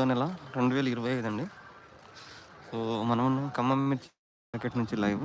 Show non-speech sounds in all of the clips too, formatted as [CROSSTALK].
మూడో నెల రెండు వేల ఇరవై ఐదు అండి. సో మనం ఉన్నాం ఖమ్మం మిర్చి మార్కెట్ నుంచి లైవ్.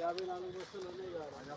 యాభై నాలుగు బస్సులు ఉన్నాయి కదా.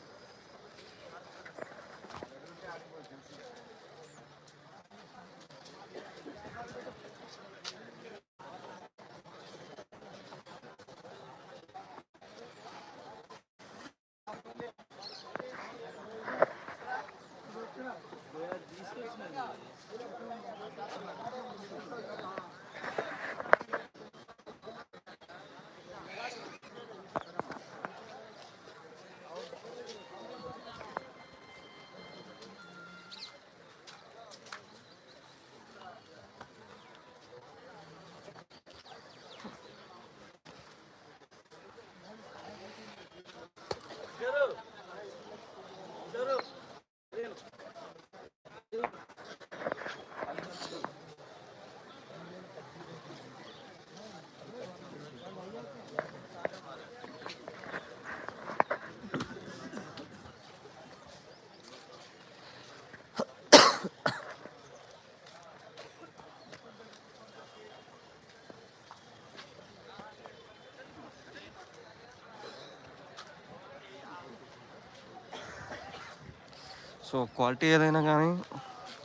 సో క్వాలిటీ ఏదైనా కానీ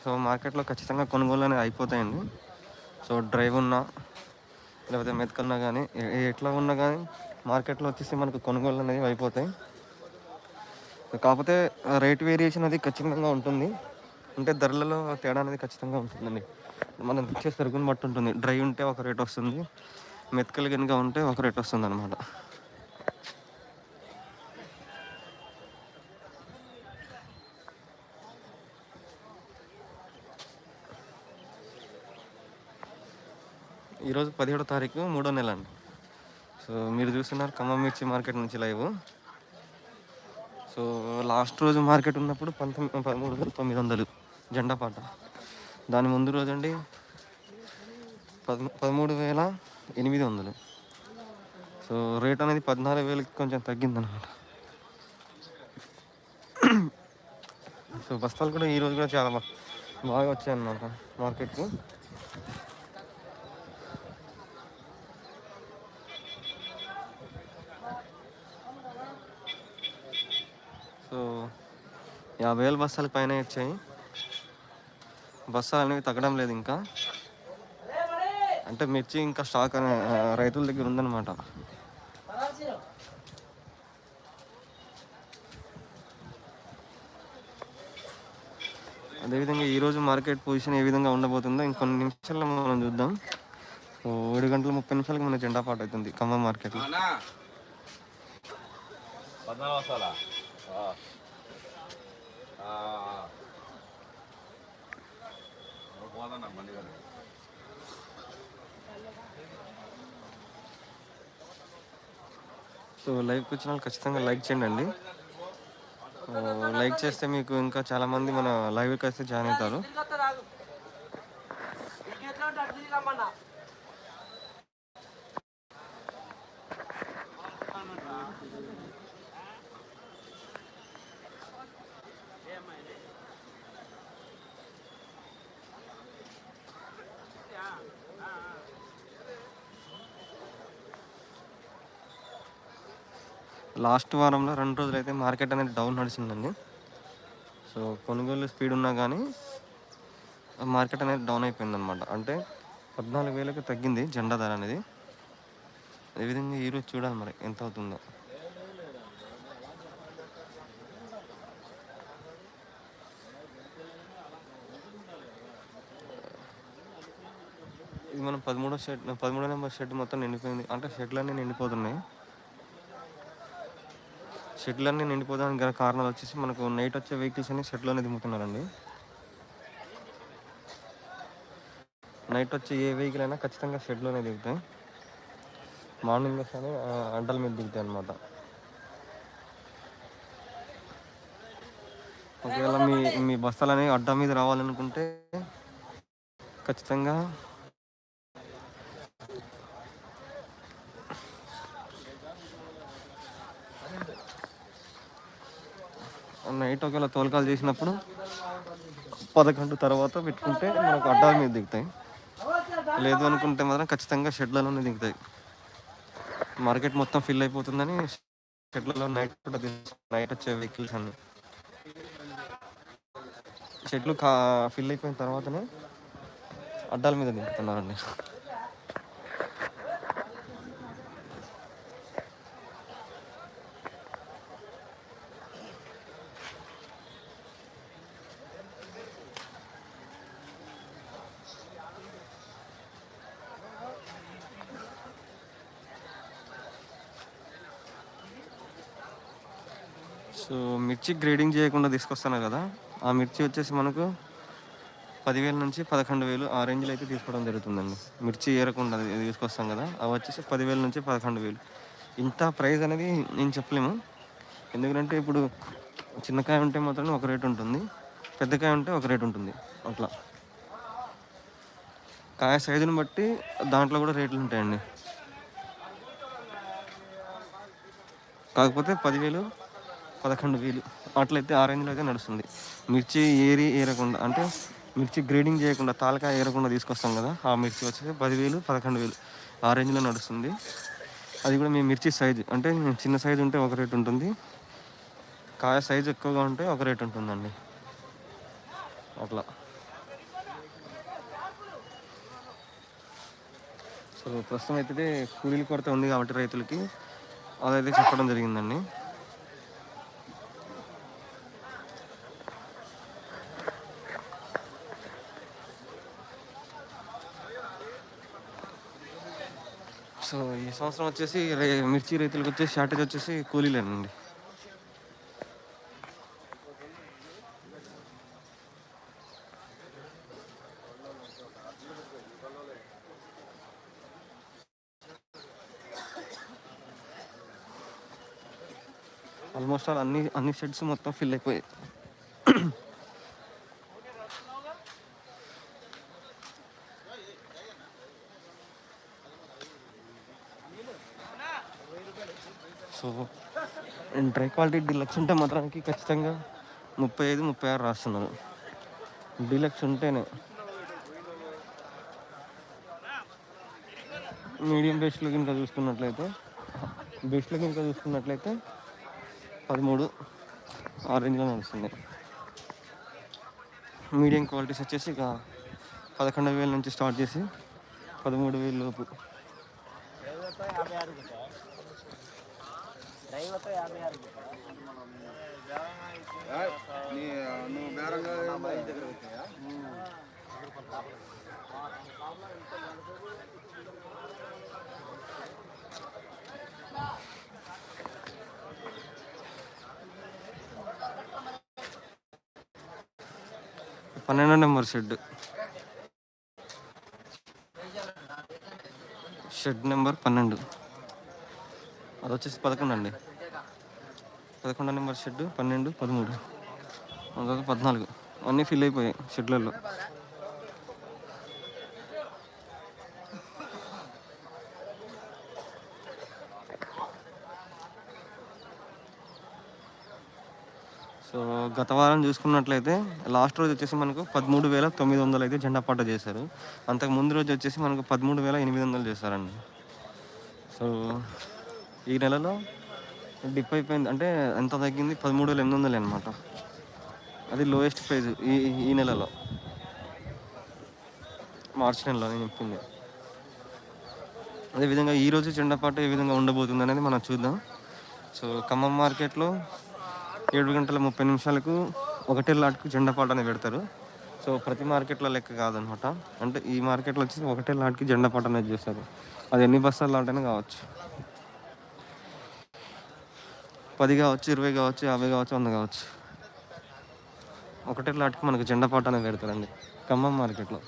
సో మార్కెట్లో ఖచ్చితంగా కొనుగోలు అనేవి అయిపోతాయండి. సో డ్రైవ్ ఉన్నా లేకపోతే మెతకన్నా కానీ ఎట్లా ఉన్నా కానీ మార్కెట్లో వచ్చేసి మనకు కొనుగోలు అనేవి అయిపోతాయి. కాకపోతే రేట్ వేరియేషన్ అది ఖచ్చితంగా ఉంటుంది. అంటే ధరలలో తేడా అనేది ఖచ్చితంగా ఉంటుందండి. మనం ఇచ్చే సరుకుని బట్టి ఉంటుంది. డ్రై ఉంటే ఒక రేట్ వస్తుంది. మెతకలు కనుక ఉంటే ఒక రేట్ వస్తుంది అనమాట ఈరోజు పదిహేడో తారీఖు మూడో నెల అండి. సో మీరు చూస్తున్నారు ఖమ్మం మిర్చి మార్కెట్ నుంచి లైవ్. సో లాస్ట్ రోజు మార్కెట్ ఉన్నప్పుడు పంతొమ్మిది పదమూడు వేల తొమ్మిది వందలు జెండా పాట. దాని ముందు రోజు అండి పదమూడు వేల ఎనిమిది వందలు. సో రేట్ అనేది పద్నాలుగు వేలకి కొంచెం తగ్గిందనమాట. సో బస్తాలు కూడా ఈరోజు కూడా చాలా బాగా బాగా వచ్చాయన్నమాట మార్కెట్కి సో యాభై వేల బస్తాల పైన వచ్చాయి. బస్తాలు అనేవి తగ్గడం లేదు ఇంకా. అంటే మిర్చి ఇంకా స్టాక్ అనే రైతుల దగ్గర ఉందన్నమాట. అదేవిధంగా ఈరోజు మార్కెట్ పొజిషన్ ఏ విధంగా ఉండబోతుందో ఇంకొన్ని నిమిషాల్లో మనం చూద్దాం. ఏడు గంటల ముప్పై నిమిషాలకి మన జెండా పాట అవుతుంది ఖమ్మం మార్కెట్లో. పద్నాలుగు పోదన్నా బండి గారు సో లైవ్కి వచ్చిన వాళ్ళు ఖచ్చితంగా లైక్ చేయండి అండి. లైక్ చేస్తే మీకు ఇంకా చాలా మంది మన లైవ్కి వస్తే జాయిన్ అవుతారు. లాస్ట్ వారంలో రెండు రోజులు అయితే మార్కెట్ అనేది డౌన్ నడిచిందండి. సో కొనుగోలు స్పీడ్ ఉన్నా కానీ మార్కెట్ అనేది డౌన్ అయిపోయింది అనమాట అంటే పద్నాలుగు వేలకు తగ్గింది జెండా ధర అనేది. అదేవిధంగా ఈరోజు చూడాలి మరి ఎంత అవుతుందో. ఇది మనం పదమూడో షెడ్ పదమూడో నెంబర్ షెడ్ మొత్తం నిండిపోయింది. అంటే షెడ్లన్నీ నిండిపోతున్నాయి. షెడ్లన్నీ నిండిపోవడానికి గల కారణాలు వచ్చేసి మనకు నైట్ వచ్చే వెహికల్స్ అన్ని షెడ్లోనే దిగుతున్నారండి నైట్ వచ్చే ఏ వెహికల్ అయినా ఖచ్చితంగా షెడ్లోనే దిగుతాయి. మార్నింగ్ వస్తేనే ఆ, అడ్డల మీద దిగుతాయి అనమాట ఒకవేళ మీ మీ బస్తాలు అనేవి అడ్డా మీద రావాలనుకుంటే ఖచ్చితంగా నైట్ ఒకవేళ తోలకాలు చేసినప్పుడు పదకొండు తర్వాత పెట్టుకుంటే మనకు అడ్డాల మీద దిగుతాయి. లేదు అనుకుంటే మాత్రం ఖచ్చితంగా షెడ్లలోనే దిగుతాయి. మార్కెట్ మొత్తం ఫిల్ అయిపోతుందని షెడ్లలో నైట్ కూడా నైట్ వచ్చే వెహికల్స్ అన్ని. షెడ్లు కా ఫిల్ అయిపోయిన తర్వాతనే అడ్డాల మీద దింపుతున్నారండి సో మిర్చి గ్రేడింగ్ చేయకుండా తీసుకొస్తాను కదా ఆ మిర్చి వచ్చేసి మనకు పదివేల నుంచి పదకొండు వేలు ఆ రేంజ్లో అయితే తీసుకోవడం జరుగుతుందండి. మిర్చి ఏరకుండా అది తీసుకొస్తాం కదా అవి వచ్చేసి పదివేల నుంచి పదకొండు వేలు. ఇంత ప్రైస్ అనేది నేను చెప్పలేము. ఎందుకంటే ఇప్పుడు చిన్నకాయ ఉంటే మాత్రం ఒక రేట్ ఉంటుంది పెద్దకాయ ఉంటే ఒక రేట్ ఉంటుంది అట్లా. కాయ సైజుని బట్టి దాంట్లో కూడా రేట్లు ఉంటాయండి. కాకపోతే పదివేలు పదకొండు వేలు. అట్లయితే ఆ రేంజ్లో అయితే నడుస్తుంది. మిర్చి ఏరి ఏరకుండా అంటే మిర్చి గ్రేడింగ్ చేయకుండా తాలకా ఏరకుండా తీసుకొస్తాం కదా ఆ మిర్చి వచ్చేసి పదివేలు పదకొండు వేలు. ఆ రేంజ్లో నడుస్తుంది. అది కూడా మీ మిర్చి సైజు అంటే చిన్న సైజు ఉంటే ఒక రేట్ ఉంటుంది. కాయ సైజు ఎక్కువగా ఉంటే ఒక రేట్ ఉంటుందండి. అట్లా. సో ప్రస్తుతం అయితే కూలీల కొరత ఉంది కాబట్టి రైతులకి. అదైతే చెప్పడం జరిగిందండి సో ఈ సంవత్సరం వచ్చేసి రే మిర్చి రైతులకు వచ్చేసి షార్టేజ్ వచ్చేసి కూలీలేనండి. ఆల్మోస్ట్ ఆల్ అన్ని అన్ని షెడ్స్ మొత్తం ఫిల్ అయిపోయాయి. సో డ్రై క్వాలిటీ డిలక్స్ ఉంటే మాత్రానికి ఖచ్చితంగా ముప్పై ఐదు ముప్పై ఆరు రాస్తున్నారు డిలక్స్ ఉంటేనే. మీడియం బేస్ట్లో కనుక చూసుకున్నట్లయితే బేస్ట్లో కనుక చూసుకున్నట్లయితే పదమూడు ఆరెంజ్లో నడుస్తుంది మీడియం క్వాలిటీస్ వచ్చేసి ఇక పదకొండు వేల నుంచి స్టార్ట్ చేసి పదమూడు వేల లోపు డ్రైవర్తో యాభై ఆరు నువ్వు బేరంగా పన్నెండో నెంబర్ షెడ్. షెడ్ నెంబర్ పన్నెండు. అది వచ్చేసి పదకొండు అండి. పదకొండో నెంబర్ షెడ్ పన్నెండు పదమూడు. తర్వాత పద్నాలుగు. అన్నీ ఫిల్ అయిపోయాయి షెడ్లలో. సో గత వారం చూసుకున్నట్లయితే లాస్ట్ రోజు వచ్చేసి మనకు పదమూడు వేల తొమ్మిది వందలు అయితే జెండా పాట చేశారు. అంతకు ముందు రోజు వచ్చేసి మనకు పదమూడు వేల ఎనిమిది వందలు చేశారండి. సో ఈ నెలలో డిప్ అయిపోయింది. అంటే ఎంత తగ్గింది? పదమూడు వేల ఎనిమిది వందలు అనమాట అది లోయెస్ట్ ప్రైజ్ ఈ ఈ నెలలో. మార్చి నెలలో నేను చెప్పింది. అదేవిధంగా ఈరోజు జెండాపాట ఏ విధంగా ఉండబోతుంది అనేది మనం చూద్దాం. సో ఖమ్మం మార్కెట్లో ఏడు గంటల ముప్పై నిమిషాలకు ఒకటే లాట్కు జెండాపాట అనేది పెడతారు. సో ప్రతి మార్కెట్లో లెక్క కాదనమాట అంటే ఈ మార్కెట్లో వచ్చి ఒకటే లాట్కి జెండపాట అనేది చేస్తారు. అది ఎన్ని బస్తాలు లాట్ అయినా కావచ్చు. పది కావచ్చు ఇరవై కావచ్చు యాభై కావచ్చు వంద కావచ్చు. ఒకటే లాట్కి మనకు జెండా పాట అనేది పెడతారండి ఖమ్మం మార్కెట్లో.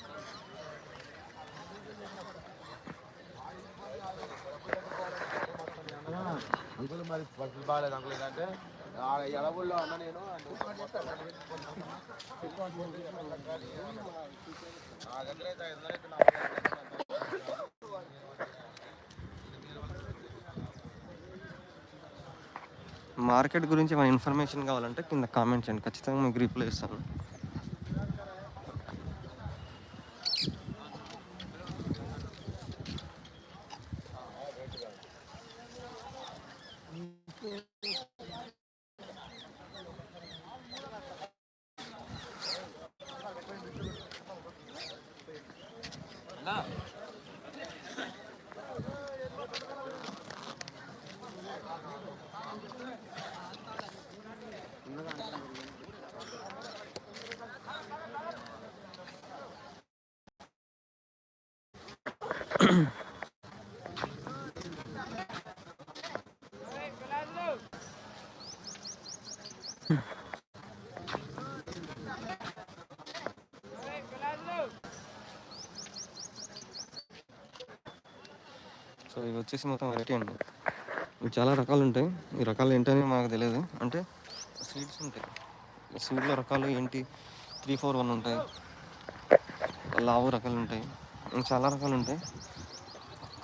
అంకుల్ మరి పరిస్థితి బాగాలేదు అంకుల్ ఏంటంటే ఎలబుల్లో అన్న నేను నా దగ్గర అయితే ఐదు వందలు అయితే నా దగ్గర అయితే మార్కెట్ గురించి ఏమైనా ఇన్ఫర్మేషన్ కావాలంటే కింద కామెంట్ చేయండి. ఖచ్చితంగా మీకు రిప్లై ఇస్తాను. సో ఇవి వచ్చేసి మొత్తం వెరైటీ అండి. ఇవి చాలా రకాలు ఉంటాయి. ఈ రకాలు ఏంటని మాకు తెలియదు. అంటే స్వీట్స్ ఉంటాయి. స్వీట్ల రకాలు ఏంటి? త్రీ ఫోర్ వన్ ఉంటాయి. లావు రకాలు ఉంటాయి. ఇంకా చాలా రకాలు ఉంటాయి.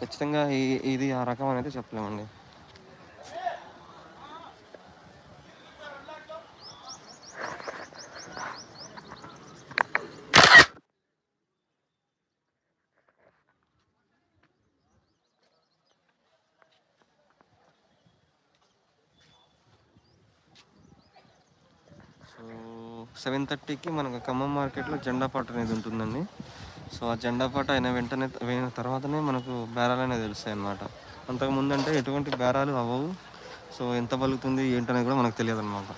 ఖచ్చితంగా ఈ ఇది ఆ రకం అనేది చెప్పలేమండి. సో సెవెన్ థర్టీకి మనకు ఖమ్మం మార్కెట్లో జెండా పాట అనేది ఉంటుందండి. సో ఆ జెండా పాట అయిన వెంటనే అయిన తర్వాతనే మనకు బేరాలు అనేవి తెలుస్తాయి అన్నమాట. అంతకుముందు అంటే ఎటువంటి బేరాలు అవ్వవు. సో ఎంత పలుకుతుంది ఏంటనేది కూడా మనకు తెలియదు అనమాట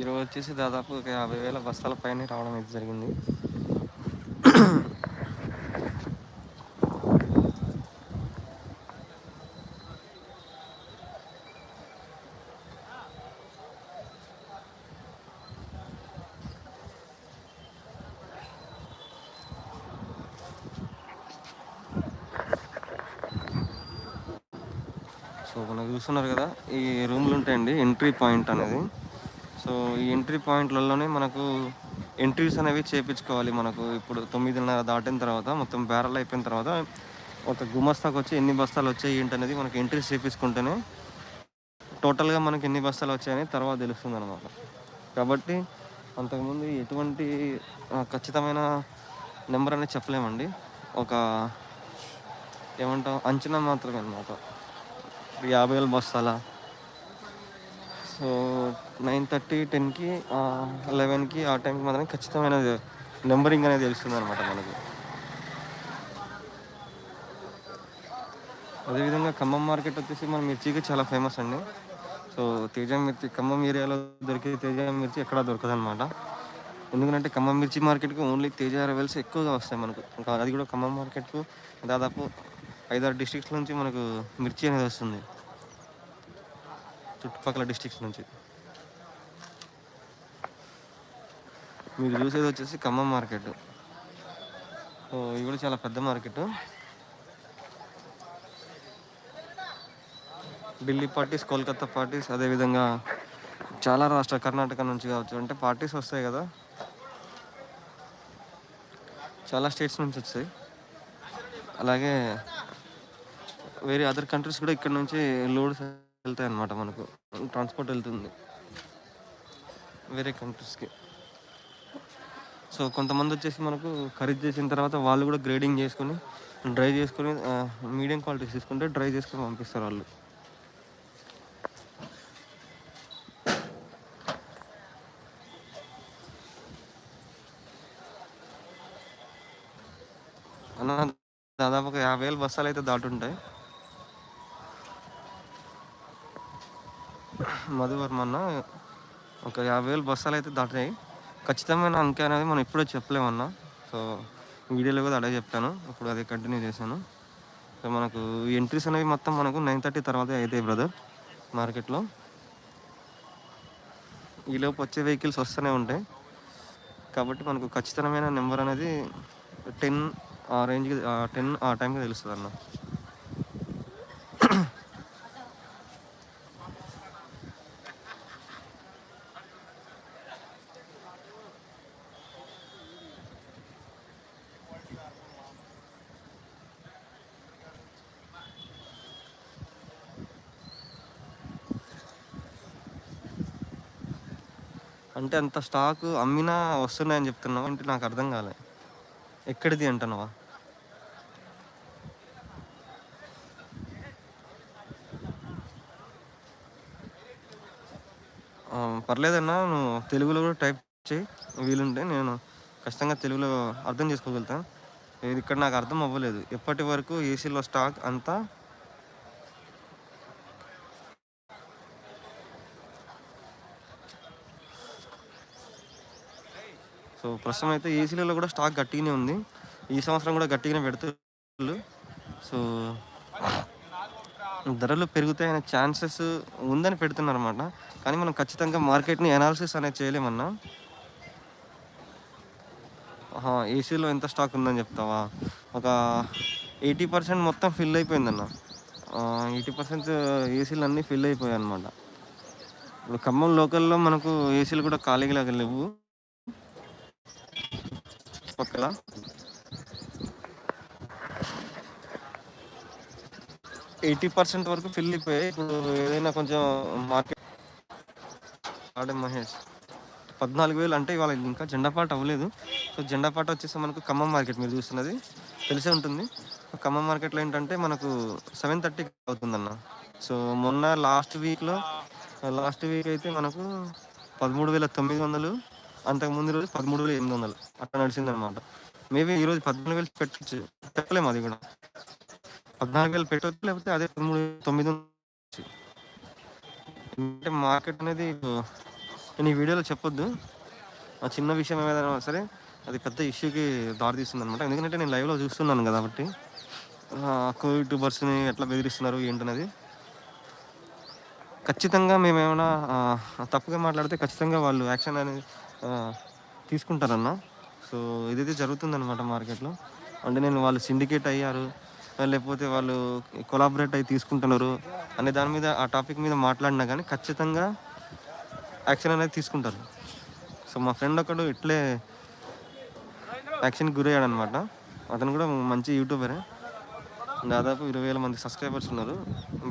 ఈరోజు వచ్చేసి దాదాపు ఒక యాభై వేల బస్తాల పైన రావడం అయితే జరిగింది. సో మనం చూస్తున్నారు కదా ఈ రూమ్లు ఉంటాయండి ఎంట్రీ పాయింట్ అనేది. సో ఈ ఎంట్రీ పాయింట్లలోనే మనకు ఎంట్రీస్ అనేవి చేపించుకోవాలి మనకు. ఇప్పుడు తొమ్మిదిన్నర దాటిన తర్వాత మొత్తం బ్యారల్ అయిపోయిన తర్వాత ఒక గుమస్తాకు వచ్చి ఎన్ని బస్తాలు వచ్చాయి ఏంటి అనేది మనకి ఎంట్రీస్ చేపించుకుంటేనే టోటల్గా మనకి ఎన్ని బస్తాలు వచ్చాయని తర్వాత తెలుస్తుంది అనమాట కాబట్టి అంతకుముందు ఎటువంటి ఖచ్చితమైన నెంబర్ అనేది చెప్పలేమండి. ఒక ఏమంటాం అంచనా మాత్రమే అనమాట యాభై వేల బస్తాల? సో నైన్ థర్టీ టెన్కి లెవెన్కి ఆ టైంకి మాత్రం ఖచ్చితమైన నెంబరింగ్ అనేది తెలుస్తుంది అనమాట మనకి. అదేవిధంగా ఖమ్మం మార్కెట్ వచ్చేసి మన మిర్చికి చాలా ఫేమస్ అండి. సో తేజ మిర్చి ఖమ్మం ఏరియాలో దొరికే తేజ మిర్చి ఎక్కడా దొరకదు అనమాట ఎందుకంటే ఖమ్మం మిర్చి మార్కెట్కి ఓన్లీ తేజ రెవెల్స్ ఎక్కువగా వస్తాయి మనకు. ఇంకా అది కూడా ఖమ్మం మార్కెట్కు దాదాపు ఐదారు డిస్ట్రిక్ట్స్ నుంచి మనకు మిర్చి అనేది వస్తుంది. చుట్టుపక్కల డిస్ట్రిక్ట్స్ నుంచి. మీరు చూసేది వచ్చేసి ఖమ్మం మార్కెట్. సో ఇది కూడా చాలా పెద్ద market. Delhi parties Kolkata parties అదేవిధంగా చాలా రాష్ట్ర కర్ణాటక నుంచి కావచ్చు. అంటే పార్టీస్ వస్తాయి కదా. చాలా స్టేట్స్ నుంచి వస్తాయి అలాగే వేరే అదర్ కంట్రీస్ కూడా ఇక్కడ నుంచి లోడ్స్ వెళ్తాయి అన్నమాట మనకు. ట్రాన్స్పోర్ట్ వెళ్తుంది. వేరే కంట్రీస్కి. సో కొంతమంది వచ్చేసి మనకు ఖరీదు చేసిన తర్వాత వాళ్ళు కూడా గ్రేడింగ్ చేసుకొని డ్రై చేసుకొని మీడియం క్వాలిటీస్ తీసుకుంటే డ్రై చేసుకొని పంపిస్తారు వాళ్ళు. అన్న దాదాపు ఒక యాభై వేలు బస్తాలు అయితే దాటుంటాయి. మధువర్మ అన్న ఒక యాభై వేలు బస్తాలు అయితే దాటాయి ఖచ్చితమైన అంకె అనేది మనం ఇప్పుడే చెప్పలేమన్నా. సో వీడియోలో కూడా అదే చెప్పాను ఇప్పుడు అదే కంటిన్యూ చేశాను. సో మనకు ఎంట్రీస్ అనేవి మొత్తం మనకు నైన్ థర్టీ తర్వాత అవుతాయి బ్రదర్ మార్కెట్లో. ఈలోపు వచ్చే వెహికల్స్ వస్తూనే ఉంటాయి. కాబట్టి మనకు ఖచ్చితమైన నెంబర్ అనేది టెన్ ఆ రేంజ్కి టెన్ ఆ టైంకి తెలుస్తుంది అన్న అంటే అంత స్టాక్ అమ్మినా వస్తున్నాయని చెప్తున్నావు? అంటే నాకు అర్థం కాలే. ఎక్కడిది అంటున్నావా? పర్లేదన్నా నువ్వు తెలుగులో కూడా టైప్ చేయి. వీలుంటే నేను ఖచ్చితంగా తెలుగులో అర్థం చేసుకోగలుగుతాను ఇది ఇక్కడ నాకు అర్థం అవ్వలేదు. ఎప్పటి వరకు ఏసీలో స్టాక్ అంతా సో ప్రస్తుతం అయితే ఏసీలలో కూడా స్టాక్ గట్టిగానే ఉంది. ఈ సంవత్సరం కూడా గట్టిగానే పెడుతున్నారు. సో ధరలు పెరుగుతాయనే ఛాన్సెస్ ఉందని పెడుతున్నారు అనమాట కానీ మనం ఖచ్చితంగా మార్కెట్ని అనాలిసిస్ అనేది చేయలేమన్నా. ఏసీలో ఎంత స్టాక్ ఉందని చెప్తావా? ఒక ఎయిటీ పర్సెంట్ మొత్తం ఫిల్ అయిపోయిందన్న. ఎయిటీ పర్సెంట్ ఏసీలు అన్నీ ఫిల్ అయిపోయాయి అనమాట ఇప్పుడు ఖమ్మం లోకల్లో మనకు ఏసీలు కూడా ఖాళీగా లేవు. పక్కల ఎయిటీ పర్సెంట్ వరకు ఫిల్ అయిపోయాయి. ఇప్పుడు ఏదైనా కొంచెం మార్కెట్ ఆడే మహేష్ పద్నాలుగు వేలు అంటే ఇవాళ ఇంకా జెండాపాట అవ్వలేదు. సో జెండా పాట వచ్చేసి మనకు ఖమ్మం మార్కెట్ మీరు చూస్తున్నది. తెలిసే ఉంటుంది. ఖమ్మం మార్కెట్లో ఏంటంటే మనకు సెవెన్ థర్టీకి అవుతుందన్న. సో మొన్న లాస్ట్ వీక్లో లాస్ట్ వీక్ అయితే మనకు పదమూడు వేల తొమ్మిది వందలు అంతకు ముందు రోజు పదమూడు వేల ఎనిమిది వందలు. అట్లా నడిచిందనమాట మేబీ రోజు పద్నాలుగు వేలు పెట్టచ్చు. పెట్టలేము అది కూడా. పద్నాలుగు వేలు పెట్టవచ్చు లేకపోతే అదే పదమూడు వేల తొమ్మిది అంటే మార్కెట్ అనేది నేను ఈ వీడియోలో చెప్పొద్దు. ఆ చిన్న విషయం ఏదైనా సరే అది పెద్ద ఇష్యూకి దారితీస్తుంది అనమాట ఎందుకంటే నేను లైవ్లో చూస్తున్నాను కదా కాబట్టి. కో యూట్యూబర్స్ని ఎట్లా బెదిరిస్తున్నారు ఏంటనేది. ఖచ్చితంగా మేమేమైనా తప్పుగా మాట్లాడితే ఖచ్చితంగా వాళ్ళు యాక్షన్ అనేది తీసుకుంటారన్న. సో ఇదైతే జరుగుతుందన్నమాట మార్కెట్లో. అంటే నేను వాళ్ళు సిండికేట్ అయ్యారు లేకపోతే వాళ్ళు కొలాబరేట్ అయ్యి తీసుకుంటున్నారు అనే దాని మీద ఆ టాపిక్ మీద మాట్లాడినా కానీ ఖచ్చితంగా యాక్షన్ అనేది తీసుకుంటారు. సో మా ఫ్రెండ్ ఒకడు ఇట్లే యాక్షన్కి గురయ్యాడు అనమాట అతను కూడా మంచి యూట్యూబరే. దాదాపు ఇరవై వేల మంది సబ్స్క్రైబర్స్ ఉన్నారు.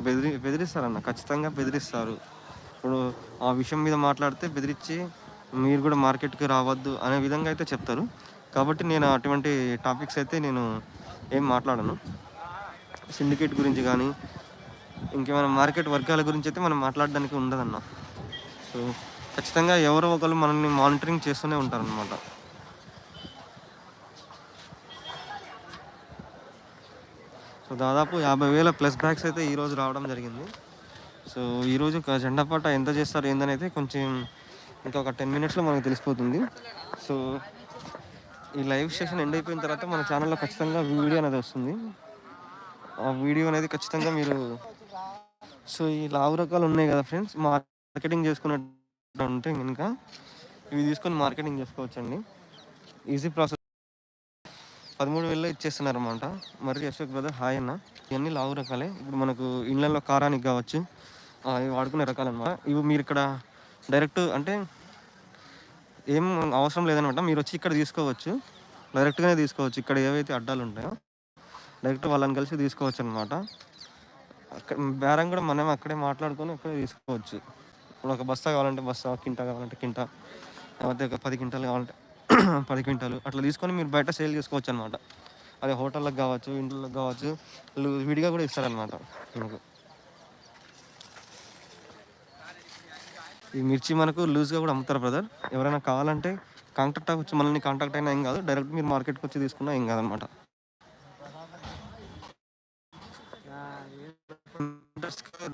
బెదిరి బెదిరిస్తారన్న ఖచ్చితంగా బెదిరిస్తారు. ఇప్పుడు ఆ విషయం మీద మాట్లాడితే బెదిరించి మీరు కూడా మార్కెట్కి రావద్దు అనే విధంగా అయితే చెప్తారు. కాబట్టి నేను అటువంటి టాపిక్స్ అయితే నేను ఏం మాట్లాడను. సిండికేట్ గురించి కానీ ఇంకేమైనా మార్కెట్ వర్గాల గురించి అయితే మనం మాట్లాడడానికి ఉండదన్న. సో ఖచ్చితంగా ఎవరో ఒకరు మనల్ని మానిటరింగ్ చేస్తూనే ఉంటారనమాట సో దాదాపు యాభై వేల ప్లస్ బ్యాగ్స్ అయితే ఈరోజు రావడం జరిగింది. సో ఈరోజు ఒక జెండా పాట ఎంత చేస్తారు ఏందని అయితే కొంచెం ఇంకా ఒక టెన్ మినిట్స్లో మనకు తెలిసిపోతుంది. సో ఈ లైవ్ సెషన్ ఎండ్ అయిపోయిన తర్వాత మన ఛానల్లో ఖచ్చితంగా వీడియో అనేది వస్తుంది. ఆ వీడియో అనేది ఖచ్చితంగా మీరు సో ఈ లావు రకాలు ఉన్నాయి కదా ఫ్రెండ్స్ మార్కెటింగ్ చేసుకున్నట్టు ఉంటే కనుక ఇవి తీసుకొని మార్కెటింగ్ చేసుకోవచ్చండి. ఈజీ ప్రాసెస్ పదమూడు వేలలో ఇచ్చేస్తున్నారు అనమాట మరి అశోక్ బ్రదర్ హాయ్ అన్న. ఇవన్నీ లావు రకాలే. ఇప్పుడు మనకు ఇండ్లలో కారానికి కావచ్చు ఇవి వాడుకునే రకాలన్నమాట. ఇవి మీరు ఇక్కడ డైరెక్ట్ అంటే ఏం అవసరం లేదనమాట మీరు వచ్చి ఇక్కడ తీసుకోవచ్చు. డైరెక్ట్గానే తీసుకోవచ్చు. ఇక్కడ ఏవైతే అడ్డాలు ఉంటాయో డైరెక్ట్ వాళ్ళని కలిసి తీసుకోవచ్చు అనమాట అక్కడ బేరం కూడా మనం అక్కడే మాట్లాడుకొని అక్కడే తీసుకోవచ్చు. ఇప్పుడు ఒక బస్తా కావాలంటే బస్తా కింటా కావాలంటే కింటా లేకపోతే ఒక పది కింటాలు కావాలంటే పది క్వింటాలు. అట్లా తీసుకొని మీరు బయట సేల్ చేసుకోవచ్చు అనమాట అదే హోటళ్ళకి కావచ్చు ఇంట్లోకి కావచ్చు వాళ్ళు విడిగా కూడా ఇస్తారనమాట మనకు. ఈ మిర్చి మనకు లూజ్గా కూడా అమ్ముతారు బ్రదర్. ఎవరైనా కావాలంటే కాంటాక్ట్ వచ్చి మనల్ని కాంటాక్ట్ అయినా ఏం కాదు. డైరెక్ట్ మీరు మార్కెట్కి వచ్చి తీసుకున్నా ఏం కాదనమాట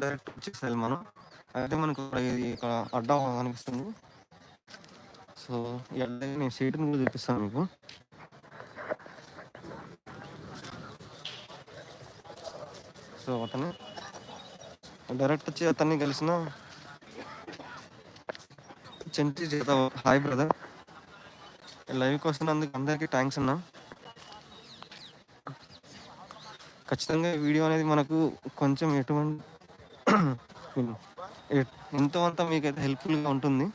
డైరెక్ట్ వచ్చేసాలి మనం. అయితే మనకు ఇక్కడ ఇక్కడ అడ్డా కనిపిస్తుంది సో ఈ నేను సీటును కూడా చూపిస్తాను మీకు. సో అతను డైరెక్ట్ వచ్చి అతన్ని కలిసిన చెంచి చేత హాయ్ బ్రదర్. లైవ్కి వస్తున్నందుకు అందరికీ థ్యాంక్స్ అన్నా. ఖచ్చితంగా వీడియో అనేది మనకు కొంచెం ఎటువంటి [CLEARS THROAT] ఎంతో అంత మీకైతే హెల్ప్ఫుల్గా ఉంటుంది.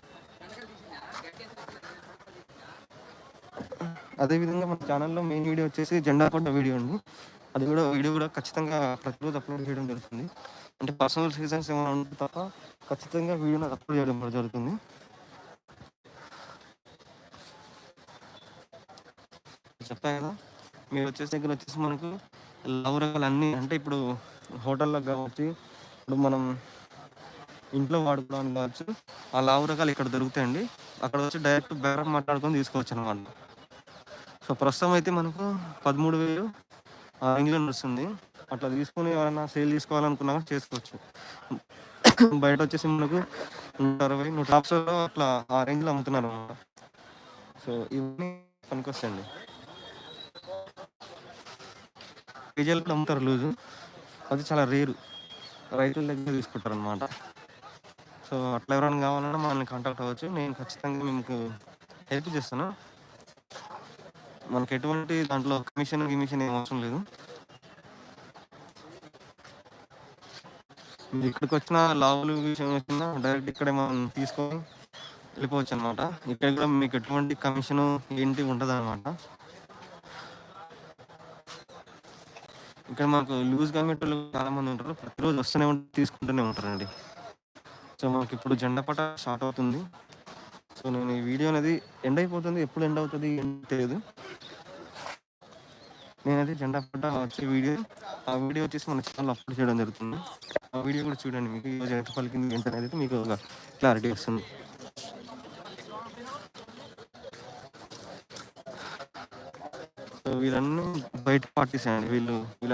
అదేవిధంగా మన ఛానల్లో మెయిన్ వీడియో వచ్చేసి జెండా కొట్ట వీడియో అండి. అది కూడా వీడియో కూడా ఖచ్చితంగా ప్రతిరోజు అప్లోడ్ చేయడం జరుగుతుంది. అంటే పర్సనల్ రీజన్స్ ఏమైనా ఉంటే తప్ప ఖచ్చితంగా వీడియో నాకు అప్లోడ్ చేయడం కూడా జరుగుతుంది. చెప్పా కదా మీరు వచ్చేసి దగ్గర వచ్చేసి మనకు లవ్ రకాలు అన్నీ అంటే ఇప్పుడు హోటల్లో కావచ్చు ఇప్పుడు మనం ఇంట్లో వాడుకోవడానికి కావచ్చు ఆ లావు రకాలు ఇక్కడ దొరుకుతాయండి. అక్కడ వచ్చి డైరెక్ట్ బేరం మాట్లాడుకొని తీసుకోవచ్చు అనమాట సో ప్రస్తుతం అయితే మనకు పదమూడు వేలు ఆ వస్తుంది నడుస్తుంది. అట్లా తీసుకొని ఎవరైనా సేల్ తీసుకోవాలనుకున్నా కూడా చేసుకోవచ్చు. బయట వచ్చేసి మనకు నూట అరవై నూట యాభైలో అట్లా ఆ రేంజ్లో అమ్ముతున్నారు అనమాట సో ఇవన్నీ పనికొస్తాయండి. కేజీలు అమ్ముతారు లూజు. అది చాలా రేరు. రైతుల దగ్గర తీసుకుంటారు అనమాట సో అట్లా ఎవరైనా కావాలన్నా మనల్ని కాంటాక్ట్ అవ్వచ్చు. నేను ఖచ్చితంగా మీకు హెల్ప్ చేస్తాను. మనకి ఎటువంటి దాంట్లో కమిషన్ గిమిషన్ ఏం అవసరం లేదు. మీరు ఇక్కడికి వచ్చిన లావులు విషయం వచ్చినా డైరెక్ట్ ఇక్కడే మనం తీసుకొని వెళ్ళిపోవచ్చు అనమాట ఇక్కడ కూడా మీకు ఎటువంటి కమిషన్ ఏంటి ఉండదు అనమాట ఇక్కడ మాకు లూజ్ కమిటీలు చాలా మంది ఉంటారు. ప్రతిరోజు వస్తూనే ఉంటారు తీసుకుంటూనే ఉంటారండి. సో మాకు ఇప్పుడు జెండా పట స్టార్ట్ అవుతుంది. సో నేను ఈ వీడియో అనేది ఎండ్ అయిపోతుంది. ఎప్పుడు ఎండ్ అవుతుంది ఏం తెలియదు. నేనైతే జెండా ఫోటో వచ్చే వీడియో ఆ వీడియో వచ్చేసి మన ఛానల్ అప్లోడ్ చేయడం జరుగుతుంది. ఆ వీడియో కూడా చూడండి మీకు. ఈరోజు ఎంత పలికింది ఎంత అనేది మీకు ఒక క్లారిటీ వస్తుంది. సో వీళ్ళన్నీ బయట పార్టీస్ అండి. వీళ్ళు వీళ్ళ